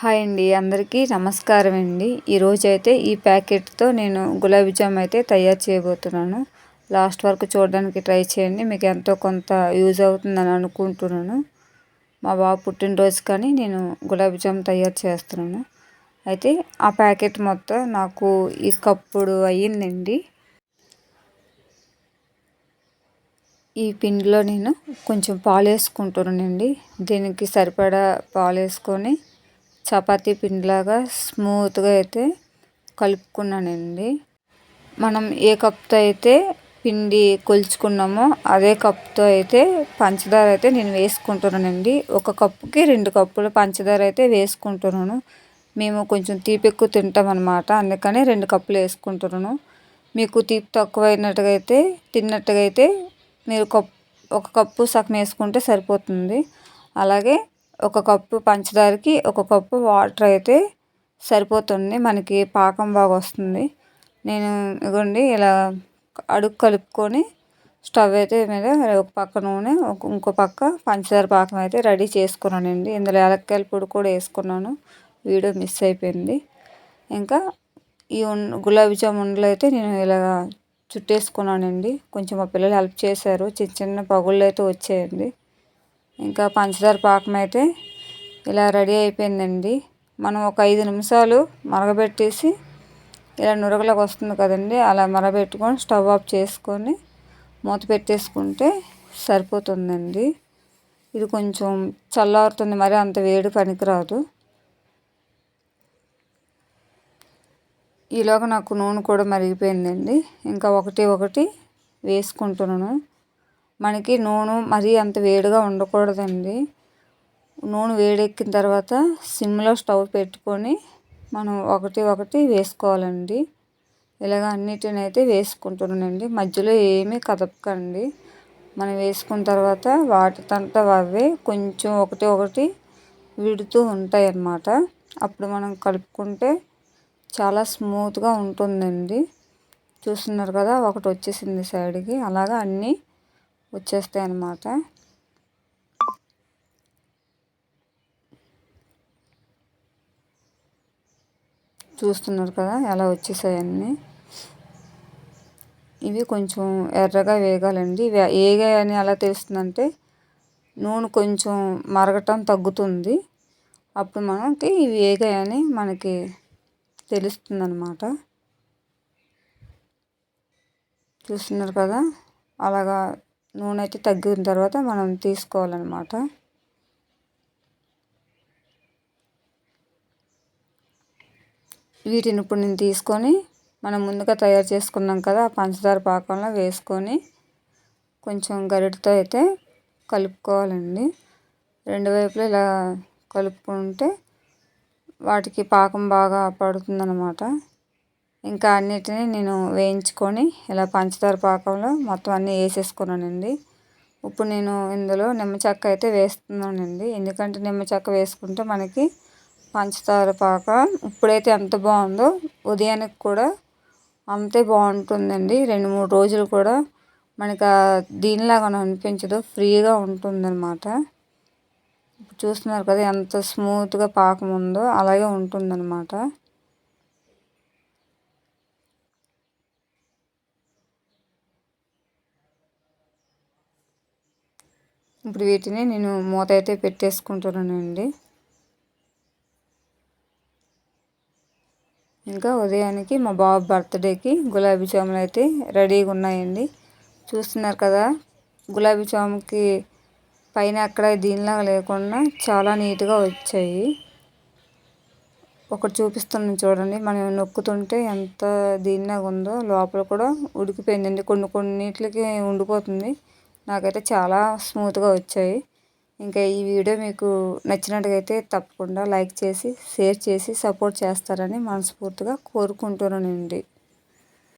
Hi అండి అందరికీ నమస్కారం అండి. ఈరోజు అయితే ఈ ప్యాకెట్తో నేను గులాబీ జామ్ అయితే తయారు చేయబోతున్నాను. లాస్ట్ వరకు చూడడానికి ట్రై చేయండి మీకు ఎంతో కొంత యూజ్ అవుతుందని అనుకుంటున్నాను. మా బాబు పుట్టినరోజు కానీ నేను గులాబీ జామ్ తయారు చేస్తున్నాను. అయితే ఆ ప్యాకెట్ మొత్తం నాకు ఈ కప్పుడు అయ్యిందండి. ఈ పిండిలో నేను కొంచెం పాలు వేసుకుంటున్నానండి దీనికి సరిపడా పాలు వేసుకొని చపాతీ పిండిలాగా స్మూత్గా అయితే కలుపుకున్నానండి. మనం ఏ కప్తో అయితే పిండి కొలుచుకున్నామో అదే కప్తో అయితే పంచదార అయితే నేను వేసుకుంటున్నానండి. ఒక కప్పుకి రెండు కప్పులు పంచదార అయితే వేసుకుంటున్నాను. మేము కొంచెం తీపి ఎక్కువ తింటాం అనమాట అందుకని రెండు కప్పులు వేసుకుంటున్నాను. మీకు తీపి తక్కువైనట్టుగా అయితే తిన్నట్టుగా అయితే మీరు కప్ ఒక కప్పు సగం వేసుకుంటే సరిపోతుంది. అలాగే ఒక కప్పు పంచదారకి ఒక కప్పు వాటర్ అయితే సరిపోతుంది. మనకి పాకం బాగా వస్తుంది. నేను ఇగోండి ఇలా అడుగు కలుపుకొని స్టవ్ అయితే మీద ఒక పక్క నూనె ఇంకో పక్క పంచదార పాకం అయితే రెడీ చేసుకున్నానండి. ఇందులో ఏలక్కాయల పొడి కూడా వేసుకున్నాను. వీడియో మిస్ అయిపోయింది. ఇంకా ఈ గులాబీ జామున్లు అయితే నేను ఇలా చుట్టేసుకున్నానండి. కొంచెం మా పిల్లలు హెల్ప్ చేశారు. చిన్న చిన్న పగుళ్ళు అయితే వచ్చాయండి. ఇంకా పంచదార పాకం అయితే ఇలా రెడీ అయిపోయిందండి. మనం ఒక ఐదు నిమిషాలు మరగబెట్టేసి ఇలా నురగలకు వస్తుంది కదండి అలా మరగబెట్టుకొని స్టవ్ ఆఫ్ చేసుకొని మూత పెట్టేసుకుంటే సరిపోతుందండి. ఇది కొంచెం చల్లారుతుంది మరి అంత వేడి పనికిరాదు. ఈలోగా నాకు నూనె కూడా మరిగిపోయిందండి. ఇంకా ఒకటి ఒకటి వేసుకుంటున్నాను. మనకి నూనె మరీ అంత వేడిగా ఉండకూడదండి. నూనె వేడెక్కిన తర్వాత సిమ్లో స్టవ్ పెట్టుకొని మనం ఒకటి ఒకటి వేసుకోవాలండి. ఇలాగ అన్నిటిని అయితే వేసుకుంటున్నానండి. మధ్యలో ఏమీ కదపకండి. మనం వేసుకున్న తర్వాత వాటితంతా అవే కొంచెం ఒకటి ఒకటి విడుతూ ఉంటాయి అన్నమాట అప్పుడు మనం కలుపుకుంటే చాలా స్మూత్గా ఉంటుందండి. చూస్తున్నారు కదా ఒకటి వచ్చేసింది సైడ్కి. అలాగా అన్నీ వచ్చేస్తాయి అన్నమాట. చూస్తున్నారు కదా ఎలా వచ్చేసాయన్నీ ఇవి కొంచెం ఎర్రగా వేగాలండి. వేగాయని ఎలా తెలుస్తుందంటే నూనె కొంచెం మరగటం తగ్గుతుంది. అప్పుడు మనకి ఇవి వేగాయని మనకి తెలుస్తుంది అనమాట చూస్తున్నారు కదా? అలాగా నూనె అయితే తగ్గిన తర్వాత మనం తీసుకోవాలన్నమాట. వీటిని ఇప్పుడు నేను తీసుకొని మనం ముందుగా తయారు చేసుకున్నాం కదా ఆ పంచదార పాకంలో వేసుకొని కొంచెం గరిటతో అయితే కలుపుకోవాలండి. రెండు వైపులా ఇలా కలుపుకుంటే వాటికి పాకం బాగా పడుతుందన్నమాట. ఇంకా అన్నిటిని నేను వేయించుకొని ఇలా పంచదార పాకంలో మొత్తం అన్నీ వేసేసుకున్నానండి. ఇప్పుడు నేను ఇందులో నిమ్మ చెక్క అయితే వేస్తున్నానండి. ఎందుకంటే నిమ్మ చెక్క వేసుకుంటే మనకి పంచదార పాక ఇప్పుడైతే ఎంత బాగుందో ఉదయానికి కూడా అంతే బాగుంటుందండి. రెండు మూడు రోజులు కూడా మనకి దీనిలాగా అనిపించదు ఫ్రీగా ఉంటుందన్నమాట. చూస్తున్నారు కదా ఎంత స్మూత్గా పాకం ఉందో అలాగే ఉంటుందన్నమాట. ఇప్పుడు వీటిని నేను మూత అయితే పెట్టేసుకుంటున్నానండి. ఇంకా ఉదయానికి మా బాబు బర్త్డేకి గులాబీ జాములు అయితే రెడీగా ఉన్నాయండి. చూస్తున్నారు కదా గులాబీ జాముకి పైన అక్కడ దీనిలాగా లేకుండా చాలా నీట్గా వచ్చాయి. ఒకటి చూపిస్తున్నాను చూడండి మనం నొక్కుతుంటే ఎంత దీనిలాగా ఉందో లోపల కూడా ఉడికిపోయిందండి. కొన్ని కొన్నిటికి ఉండిపోతుంది. నాకైతే చాలా స్మూత్గా వచ్చాయి. ఇంకా ఈ వీడియో మీకు నచ్చినట్టుగైతే తప్పకుండా లైక్ చేసి షేర్ చేసి సపోర్ట్ చేస్తారని మనస్ఫూర్తిగా కోరుకుంటున్నానండి.